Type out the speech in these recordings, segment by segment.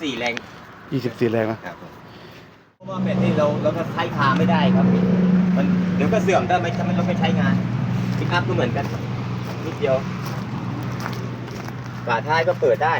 24 แรง24 แรงนะครับผมเพราะว่าแบตนี่เราเราจะใช้คาไม่ได้ครับ มันเดี๋ยวก็เสื่อมถ้าไม่ถ้าไม่เราไม่ใช้งานปิกอัพก็เหมือนกันครับนิดเดียวฝาท้ายก็เปิดได้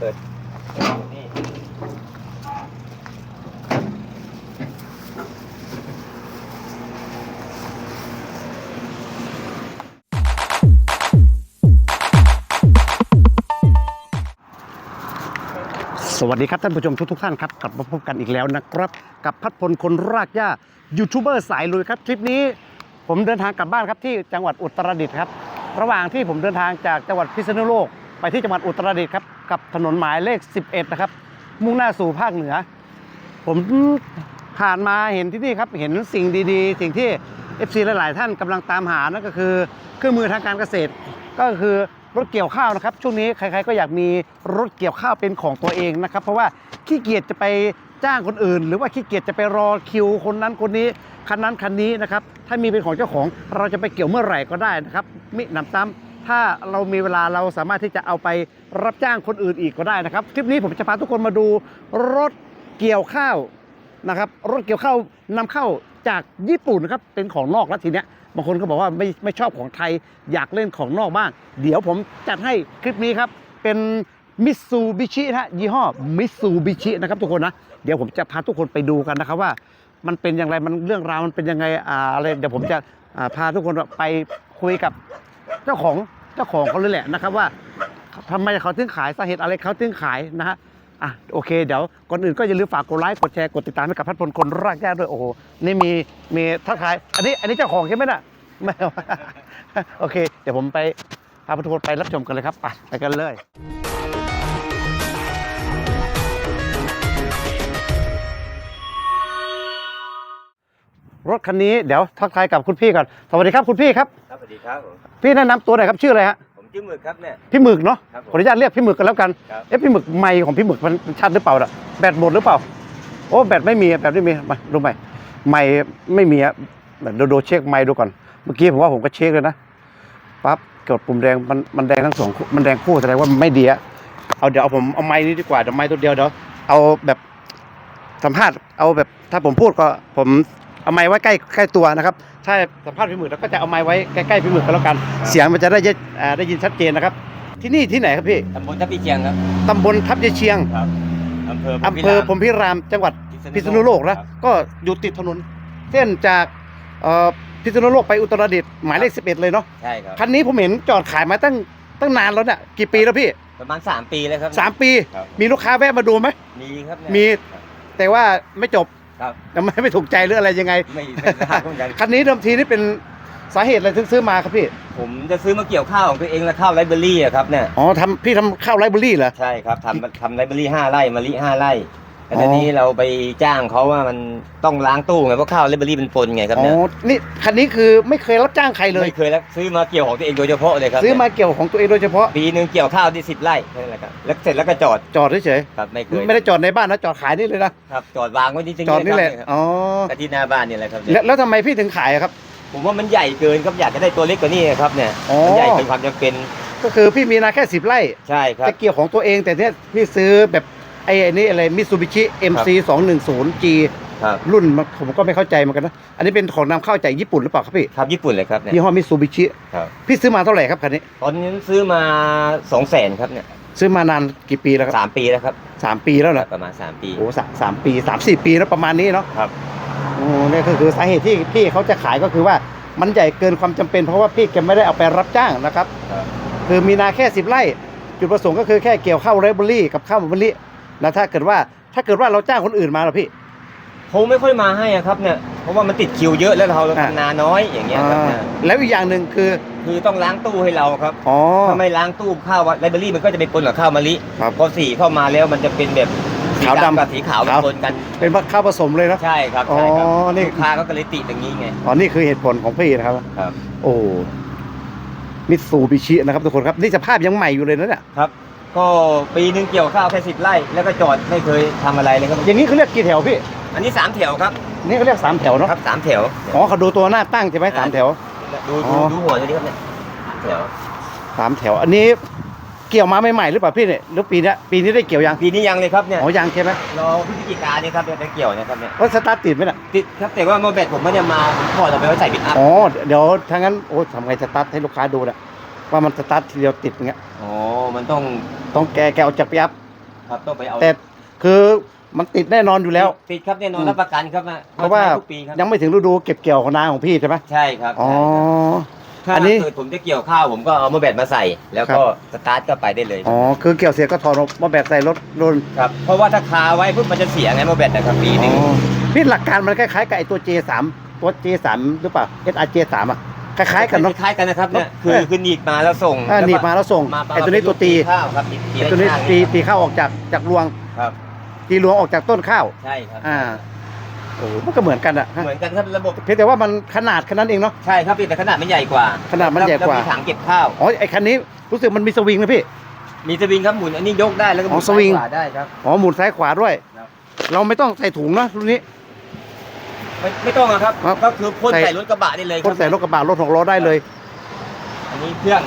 เปิดนี่ สวัสดีครับท่านผู้ชมทุกทท่านครับกลับมาพบกันอีกแล้วนะครับ กับพัดพลคนรากหญ้ายูทูบเบอร์สายลุยครับทริปนี้ผมเดินทางกลับบ้านครับที่จังหวัดอุตรดิตถ์ครับระหว่างที่ผมเดินทางจากจังหวัดพิษณุโลกไปที่จังหวัดอุตรดิตถ์ครับกับถนนหมายเลข 11 นะครับ มุ่งหน้าสู่ภาคเหนือ ผมผ่านมาเห็นที่นี่ครับเห็นสิ่งดีๆ สิ่งที่ FC หลาย ๆ ท่านกำลังตามหานั่นก็คือเครื่องมือทางการเกษตร ก็คือ รถเกี่ยวข้าวนะครับ ช่วงนี้ใครๆก็อยากมีรถเกี่ยวข้าวเป็นของตัวเองนะครับ เพราะว่าขี้เกียจจะไปจ้างคนอื่น หรือว่าขี้เกียจจะไปรอคิวคนนั้นคนนี้คันนั้นคันนี้นะครับถ้ามีเป็นของเจ้าของเราจะไปเกี่ยวเมื่อไหร่ก็ได้นะครับมิหนำซ้ำถ้าเรามีเวลาเราสามารถที่จะเอาไปรับจ้างคนอื่นอีกก็ได้นะครับ คลิปนี้ผมจะพาทุกคนมาดูรถเกี่ยวข้าวนะครับ รถเกี่ยวข้าวนำเข้าจากญี่ปุ่นนะครับเป็นของนอกแล้วทีเนี้ยบางคนก็บอกว่าไม่ไม่ชอบของไทยอยากเล่นของนอกบ้าง เดี๋ยวผมจัดให้คลิปนี้ครับเป็นมิตซูบิชินะยี่ห้อมิตซูบิชินะครับทุกคนนะ เดี๋ยวผมจะพาทุกคนไปดูกันนะครับว่า มันเป็นอย่างไรมันเรื่องราวมันเป็นยังไงอะไรเดี๋ยวผมจะพาทุกคนไปคุยกับเจ้าของเจ้าของเขาเลยแหละนะครับว่าทำไมเขาถึงขายสาเหตุอะไรเขาถึงขายนะฮะ อะโอเคเดี๋ยวก่อนอื่นก็อย่าลืมฝากกดไลค์กดแชร์กดติดตามให้กับพัดพลคนรากแก้วด้วยโอ้โหนี่มีมีทักทายอันนี้อันนี้เจ้าของใช่ไหมน่ะไม่ โอเค เดี๋ยวผมไปพาพัดพลไปรับชมกันเลยครับไปไปกันเลยรถคันนี้เดี๋ยวทักทายกับคุณพี่ก่อน สวัสดีครับคุณพี่ครับ ครับสวัสดีครับผมพี่แนะนำตัวหน่อยครับชื่ออะไรฮะผม ชื่อหมึกครับเนี่ย พี่หมึกเนาะครับผมขออนุญาตเรียกพี่หมึกกันแล้วกันครับ เอ๊ะพี่หมึกไมค์ของพี่หมึกมันมันชัดหรือเปล่าล่ะแบตหมดหรือเปล่า โอ้แบตไม่มีแบตไม่มีมาดูใหม่ไมค์ไม่มีอะแบบดูดูเช็คไมค์ดูก่อนเมื่อกี้ผมว่าผมก็เช็คเลยนะปั๊บกดปุ่มแดงมันมันแดงทั้งสองคู่มันแดงคู่แสดงว่ามันไม่ดีอะเอาเดี๋ยวเอาผมเอาไมค์นี้ดีกว่าเดี๋ยวไมค์ตัวเดียวเดี๋ยวเอาแบบสัมภาษณ์เอาแบบถ้าผมพูดก็ผม เอาไมค์ไว้ใกล้ใกล้ตัวนะครับ ถ้าสัมภาษณ์พี่หมึกเราก็จะเอาไมค์ไว้ใกล้ๆพี่หมึกก็แล้วกัน เสียงมันจะได้ยินอ่าได้ยินชัดเจนนะครับ ที่นี่ที่ไหนครับพี่ตำบลทับปีเชียงครับตำบลทับยายเชียงครับอำเภออำเภอพรหมพิรามจังหวัดพิษณุโลกนะก็อยู่ติดถนน เส้นจากเอ่อพิษณุโลกไปอุตรดิตถ์หมายเลข11 เลยเนาะใช่ครับคันนี้ผมเห็นจอดขายมาตั้งตั้งนานแล้วเนี่ยกี่ปีแล้วพี่ประมาณ 3 ปีแล้วครับสามปีครับมีลูกค้าแวะมาดูไหมมีครับเนี่ยมีแต่ว่าไม่จบ ครับแต่ไม่ไม่ถูกใจหรืออะไรยังไง ไม่ไม่ทราบเหมือนกันคันนี้เดิมทีนี่เป็นสาเหตุอะไรถึงซื้อมาครับพี่ ผมจะซื้อมาเกี่ยวข้าวของตัวเองแล้วข้าวไรเบอรี่อะครับเนี่ย อ๋อทำพี่ทำข้าวไรเบอรี่เหรอ ใช่ครับทำทำไรเบอรี่ห้าไร่มะลิห้าไร่ แต่อ๋อทีนี้เราไปจ้างเขาว่ามันต้องล้างตู้ไงเพราะข้าวไรเบอรี่เป็นปนไงครับอ๋เนี่ยอนี่คันนี้คือไม่เคยรับจ้างใครเลย ไม่เคยแล้วซื้อมาเกี่ยวของตัวเองโดยเฉพาะเลยครับซื้อมาเกี่ยวของตัวเองโดยเฉพาะ ปีหนึ่งเกี่ยวข้าวได้สิบไร่แค่นั้นแหละครับแล้วเสร็จแล้วก็จอดจอดเฉยครับไม่เคยๆไม่ได้จอดในบ้านนะจอดขายนี่เลยนะครับจอดวางไว้ที่จอดนี่แหละครับอ๋อกที่หน้าบ้านนี่แหละครับแล้วแล้วทำไมพี่ถึงขายอะครับ ผมว่ามันใหญ่เกินครับอยากจะได้ตัวเล็กกว่านี้ครับเนี่ยอ๋อ มันใหญ่เป็นความจำเป็นก็คือพี่มีนาแค่สิบไร่ใช่ครับ จะเกี่ยวของตัวเองแต่เนี่ยพี่ซื้อแบบ ไอ้ไอ้นี่อะไรมิ t ซูบิชิ MC 210G ครับรุ่นมันผมก็ไม่เข้าใจเหมือนกันนะ อันนี้เป็นของนำเข้าจากญี่ปุ่นหรือเปล่าครับพี่ครับญี่ปุ่นเลยครับเนี่ยยี่ห้อมิ t ซูบิชิครับพี่ซื้อมาเท่าไหร่ครับคันนี้ ตอนนี้ซื้อมาสองแสนครับเนี่ยซื้อมานานกี่ปีแล้วครับสามปีแล้วครับสามปีแล้วนะประมาณสามปีโอ้สามสามปีสามสี่ปีแล้วประมาณนี้เนาะครับโอ้นี่ก็คือสาเหตุที่พี่เขาจะขายก็คือว่ามันใหญ่เกินความจำเป็น เพราะว่าพี่แกไม่ได้เอาไปรับจ้างนะครับ ครับคือมีนาแค่สิบไร่ จุดประสงค์ก็คือแค่เกี่ยวข้าวไรเบอรี่กับข้าวมะลิ นะถ้าเกิดว่าถ้าเกิดว่าเราจ้างคนอื่นมาล่ะพี่ เขาไม่ค่อยมาให้อะครับเนี่ยเพราะว่ามันติดคิวเยอะแล้วเราอ่าทำนาน้อยอย่างเงี้ยครับเนี่ยอ่าแล้วอีกอย่างหนึ่งคือคือต้องล้างตู้ให้เราครับอ๋อ ถ้าไม่ล้างตู้ข้าวไรเบอรี่มันก็จะเป็นปนกับข้าวมะลิครับพอสีเข้ามาแล้วมันจะเป็นแบบสีขาวดำ กับสีขาวขาวปนกันเป็นข้าวผสมเลยเนาะใช่ครับใช่ครับอ๋อนี่ ลูกค้าก็เลยติอย่างนี้ไงอ๋อนี่คือเหตุผลของพี่นะครับ ครับ โอ้มิตซูบิชินะครับทุกคนครับ นี่สภาพยังใหม่อยู่เลยนะเนี่ย ครับ ก็ปีหนึงเกี่ยวข้าวแค่สิบไร่แล้วก็จอดไม่เคยทำอะไรเลยครับ อย่างนี้เขาเรียกกี่แถวพี่ อันนี้สามแถวครับนี่เขาเรียกสามแถวเนาะครับสามแถว อ๋อเขาดูตัวหน้าตั้งใช่ไหมสามแถว ดูอ๋ดูอ ดูหัวเลยดิครับเนี่ยสามแถวสามแถว อันนี้เกี่ยวมาใหม่ๆหรือเปล่าพี่เนี่ยหรือปีเนี้ยปีนี้ได้เกี่ยวยังปีนี้ยังเลยครับเนี่ยอ๋อยังใช่ไหมรอพฤศจิกาเนี่ยครับเนี่ยจะเกี่ยวเนะครับเนี่ยว่าสตาร์ทติดไหมน่ะติดครับแต่ว่าโมเบตผมไม่ได้มาผมถอดออกไปไว้ใส่ปิกอัพอ๋อเดี๋ยวถ้างั้นโอ้ทำไงสตาร์ทให้ลูกค้าดูนะ ว่ามันสตาร์ททีเดียวติดอย่างเงี้ยอ๋อ มันต้องต้องแกแกเอาจากปีอัพครับต้องไปเอาแต่คือมันติดแน่นอนอยู่แล้ว ติดครับแน่นอนอืมรับประกันครับนะเพราะว่าใช้ทุกปีครับยังไม่ถึงฤดูเก็บเกี่ยวของนาของพี่ใช่ไหมใช่ครับอ๋อถ้าอันนี้เกิดผมจะเกี่ยวข้าวผมก็เอาโมเบตมาใส่ แล้วก็สตาร์ทก็ไปได้เลยอ๋อคือเกี่ยวเสียก็ถอดออกมาแบกใส่รถรนครับเพราะว่าถ้าคาไว้ปุ๊บมันจะเสียไงโมเบตนะครับปีหนึงพี่หลักการมันคล้ายๆกับไอตัว J3 ตัว J3 หรือเปล่า SRJ3 อะ คล้ายๆกันเนาะ คล้ายๆกันนะครับเนี่ยคือเออ คือหนีบมาแล้วส่งอ่าแล้วหนีบมาแล้วส่งมาไอตัวนี้ตัวตีข้าวครับตีไอตัวนี้ข้างตีตีข้าวออกจากจากรวงครับตีรวงออกจากต้นข้าว ใช่ครับอ่าโอ้โหมันก็เหมือนกันอะฮะเหมือนกันครับระบบเพียงแต่ว่ามันขนาดแค่นั้นเองเนาะ ใช่ครับแต่ขนาดมันใหญ่กว่าขนาดมันใหญ่กว่า แล้มีถังเก็บข้าว อ๋อไอคันนี้รู้สึกมันมีสวิงนะพี่ มีสวิงครับหมุนอันนี้ยกได้แล้วก็หมุอ๋นอสวิง ซ้ายขวาได้ครับ อ๋อหมุนซ้ายขวาด้วย ครับ เราไม่ต้องใส่ถุงเนาะรุ่นนี้ ไม่ไม่ต้องอะครับ ครับก็คือพ่นใส่ ใส่รถกระบะได้เลยคนใส่รถกระบะรถหกล้อได้เลยอันนี้เครื่อง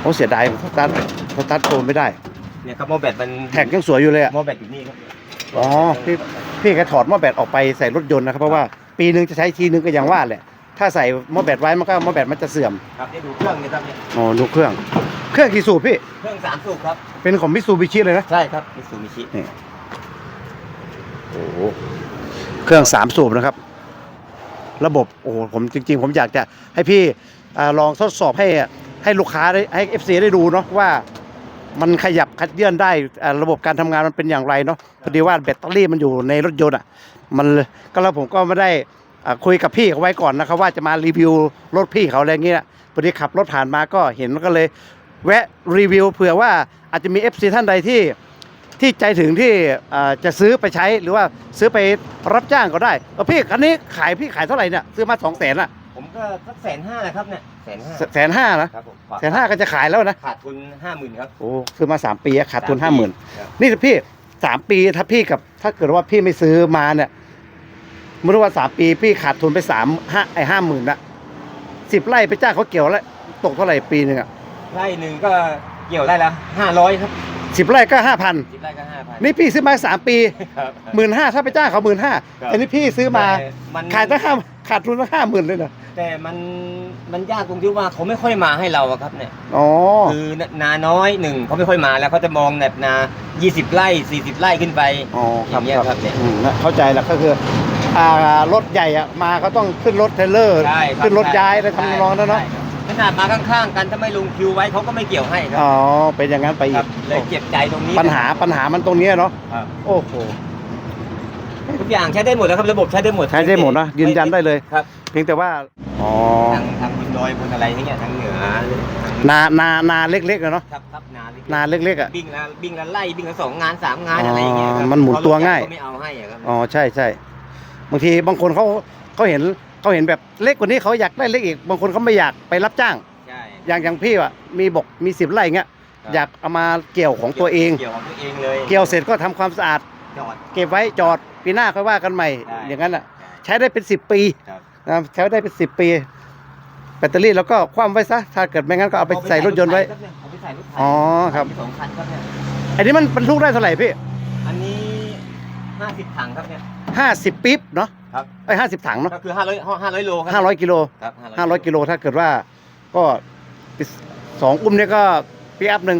โอ้เสียดายสตาร์ทสตาร์ทโกนไม่ได้ เนี่ยครับโมเบตมันแท็กยังสวยอยู่เลยอะโมเบตอยู่นี่ครับอ๋อพี่พี่แกถอดหม้อแบตออกไปใส่รถยนต์นะครับเพราะว่าปีหนึ่งจะใช้ทีนึงก็อย่างว่าแหละ ถ้าใส่หม้อแบตไว้มันก็หม้อแบตมันจะเสื่อมครับได้ดูเครื่องเนี่ยครับเนี่ยอ๋อดูเครื่อง เครื่องกี่สูบพี่ เครื่องสามสูบครับเป็นของมิซูบิชิเลยนะ ใช่ครับมิซูมิชิโอ้โห เครื่องสามสูบนะครับ ระบบโอ้ผมจริง ๆ ผมอยากจะให้พี่อลองทดสอบให้ให้ลูกค้าได้ให้ FC ได้ดูเนาะว่ามันขยับคัดเยื่อนได้ระบบการทำงานมันเป็นอย่างไรเนาะพอดีว่าแบตเตอรี่มันอยู่ในรถยนต์อะ มันก็แล้วผมก็ไม่ได้คุยกับพี่เขาไว้ก่อนนะครับว่าจะมารีวิวรถพี่เขาอะไรเงี้ยพอดีขับรถผ่านมาก็เห็นก็เลย แวะรีวิวเผื่อว่าอาจจะมี FC ท่านใดที่ ที่ใจถึงที่อ่าจะซื้อไปใช้หรือว่าซื้อไปรับจ้างก็ได้เออพี่คันนี้ขายพี่ขายเท่าไหร่เนี่ยซื้อมาสองแสนอะผมก็สักแสนห้านะครับเนี่ยแสนห้าแสนห้านะครับผมแสนห้าก็จะขายแล้วนะขาดทุนห้าหมื่นครับโอ้ซื้อมาสามปีอะขาดทุนห้าหมื่นครับนี่พี่สามปีถ้าพี่กับถ้าเกิดว่าพี่ไม่ซื้อมาเนี่ยไม่รู้ว่าสามปีพี่ขาดทุนไปสามห้าไอห้าหมื่นละสิบไร่ไปจ้างเขาเกี่ยวแล้วตกเท่าไหร่ปีหนึ่งอะไร่หนึ่งก็เกี่ยวได้ละห้าร้อยครับ สิบไร่ก็ห้าพันสิบไร่ก็ห้าพันนี่พี่ซื้อมาสามปีครับ หมื่นห้าถ้าไปจ้างเขาหมื่นห้าครับแต่นี่พี่ซื้อมาแต่มัน ขายตั้งห้าขาดทุนตั้งห้าหมื่นเลยนะแต่มันมันยากตรงที่ว่าเขาไม่ค่อยมาให้เราอะครับเนี่ย อ๋อคือนาน้อยหนึ่งเขาไม่ค่อยมาแล้วเขาจะมองแบบนา 20 ไร่ 40 ไร่ขึ้นไป อ๋อครับอย่างเงี้ยครับครับเนี่ยอืมนะเข้าใจแล้วก็คืออ่ารถใหญ่อะมาเขาต้องขึ้นรถเทรลเลอร์ ใช่คบขึ้นรถย้ายอะไรใช่ทำนองนั้นเนาะใช่ครับ ขนาดมาข้างๆ กันถ้าไม่ลงคิวไว้เขาก็ไม่เกี่ยวให้ครัอ๋อเป็นอย่างนั้นไปคอีรักบเลยเจ็บใจตรงนี้ปัญหาปัญหามันตรงเนี้ยเนาะครับโอ้โห ทุกอย่างใช้ได้หมดแล้วครับระบบใช้ได้หมดใช้ได้หมดนะยืนยันได้เลย ครับเพียงแต่ว่าอ๋อทางทางบนดอยบนอะไรอย่างเงี้ยทางเหนือทางนานานาเล็กๆอะเนาะครับครับนาเล็กๆนาเล็กๆอะบิ้งละบิ้งละไล่บิ้งละสองงานสามงานอะไรอย่างเงี้ยครับอ๋อมันหมุนตัวง่าย เขไม่เอาให้อะครับ อ๋อใช่ใช่บางทีบางคนเขาเขาเห็นเขาเห็นแบบเล็กกว่านี้เขาอยากได้เล็กอีกบางคนเขาไม่อยากไปรับจ้าง ใช่อย่างอย่างพี่อะมีบอกมีสิบไร่เงี้ยครับอยากเอามาเกี่ยวของตัวเอง เกี่ยวของตัวเองเลยเกี่ยวเสร็จก็ทำความสะอาด จอด เก็บไว้จอดปีหน้าค่อยว่ากันใหม่ ได้ อย่างนั้นอะ ใช้ได้เป็นสิบปีครับนะใช้ได้เป็นสิบปี แบตเตอรี่แล้วก็คว่ำไว้ซะถ้าเกิดไม่งั้นก็เอาไปใส่รถยนต์ไว้ เอาไปใส่รถไถอ๋อครับ มีสองคันครับเนี่ยอันนี้มันบรรทุกได้เท่าไหร่พี่อันนี้ห้าสิบถังครับเนี่ยห้าสิบปิ๊บเนาะ ครับ ไอ้ห้าสิบถังเนาะก็คือห้าร้อยห้าร้อยโลครัห้าร้อยกิโลครับห้าร้อยกิโลถ้าเกิดว่าก็สองอุ้มเนี่ยก็ปีอัพหนึ่ง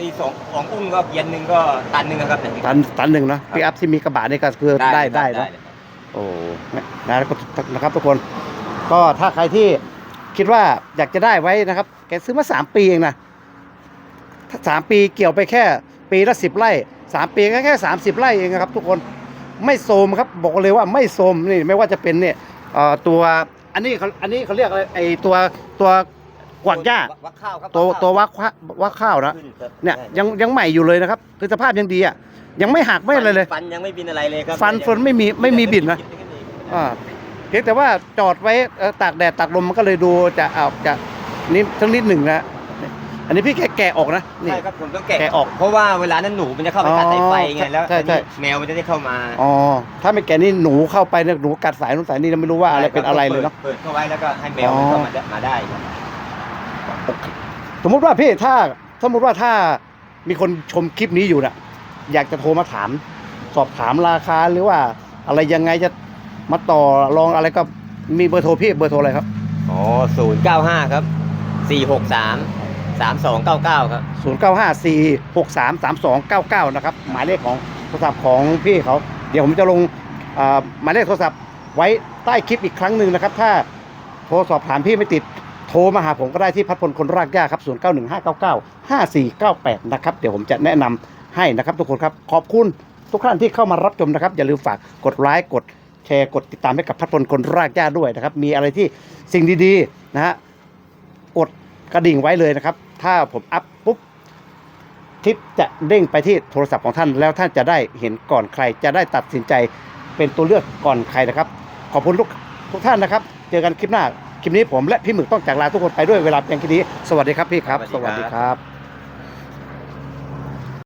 ตีสองสองอุ้มก็เกียนหนึ่งก็ตันหนึ่งนะครับเนี่ยตันตันหนึ่งเนาะปีอัพที่มีกระบะนี่ก็คือได้ได้ครับเนาะเลยครับโอ้นะแล้วก็นะครับทุกคน ก็ถ้าใครที่คิดว่าอยากจะได้ไว้นะครับ แกซื้อมาสามปีเองนะถ้าสามปีเกี่ยวไปแค่ปีละสิบไร่สามปีก็แค่สามสิบไร่เองนะครับทุกคน ไม่โซมครับบอกเลยว่าไม่โซมนี่ไม่ว่าจะเป็นเนี่ยเอ่อตัวอันนี้เขาอันนี้เขาเรียกอะไรไอตัวตัวกวาดหญ้าวักข้าวครับตัวข้าตัววักข้าวักข้าวนะขึ้ครับเนี่ยยังยังใหม่อยู่เลยนะครับคือสภาพยังดีอะยังไม่หักไม่อะไรเลยฟันยังไม่บินอะไรเลยครับฟันเฟิร์นไม่มีไม่มีบิดนะอ่าเพียงแต่ว่าจอดไว้เอ่อตากแดดตากลมมันก็เลยดูจะเอาจะนิดทั้งนิดหนึ่งนะ อันนี้พี่แกะแกะออกนะนี่ ใช่ครับผมต้องแกะแกะออกเพราะว่าเวลานั้นหนูมันจะเข้าไปกัดสายไฟไงอ๋อแล้วใช่ใช่ อันนี้แมวมันจะได้เข้ามาอ๋อถ้าไม่แกะนี่หนูเข้าไปเนี่ยหนูกัดสายนู้นสายนี้เราไม่รู้ว่าอะไรเป็นอะไรเลยเนาะ เปิดเข้าไว้แล้วก็ให้แมวมันเข้ามาได้มาได้ครับสมมุติว่าพี่ถ้าสมมุติว่าถ้ามีคนชมคลิปนี้อยู่น่ะ อยากจะโทรมาถาม สอบถามราคาหรือว่า อะไรยังไงจะมาต่อรองอะไรก็มีเบอร์โทรพี่เบอร์โทรอะไรครับ อ๋อศูนย์เก้าห้าครับสี่หกสาม สามสองเก้าเก้าครับ 0 9 5 4 6 3 3 2 9 9 นะครับ หมายเลขของโทรศัพท์ของพี่เขา เดี๋ยวผมจะลงอ่าหมายเลขโทรศัพท์ไว้ใต้คลิปอีกครั้งหนึ่งนะครับ ถ้าโทรสอบถามพี่ไม่ติด โทรมาหาผมก็ได้ที่พัดพลคนรากหญ้าครับ 0 9 1 5 9 9 5 4 9 8 นะครับ เดี๋ยวผมจะแนะนำให้นะครับทุกคนครับ ขอบคุณทุกท่านที่เข้ามารับชมนะครับ อย่าลืมฝากกดไลค์กดแชร์กดติดตามให้กับพัดพลคนรากหญ้าด้วยนะครับ มีอะไรที่สิ่งดีๆนะฮะ กระดิ่งไว้เลยนะครับ ถ้าผมอัพปุ๊บคลิปจะเด้งไปที่โทรศัพท์ของท่าน แล้วท่านจะได้เห็นก่อนใคร จะได้ตัดสินใจเป็นตัวเลือกก่อนใครนะครับ ขอบคุณทุกทุกท่านนะครับ เจอกันคลิปหน้า คลิปนี้ผมและพี่หมึกต้องจากลาทุกคนไปด้วยเวลาเพียงแค่นี้ สวัสดีครับพี่ครับ สวัสดีครับครับ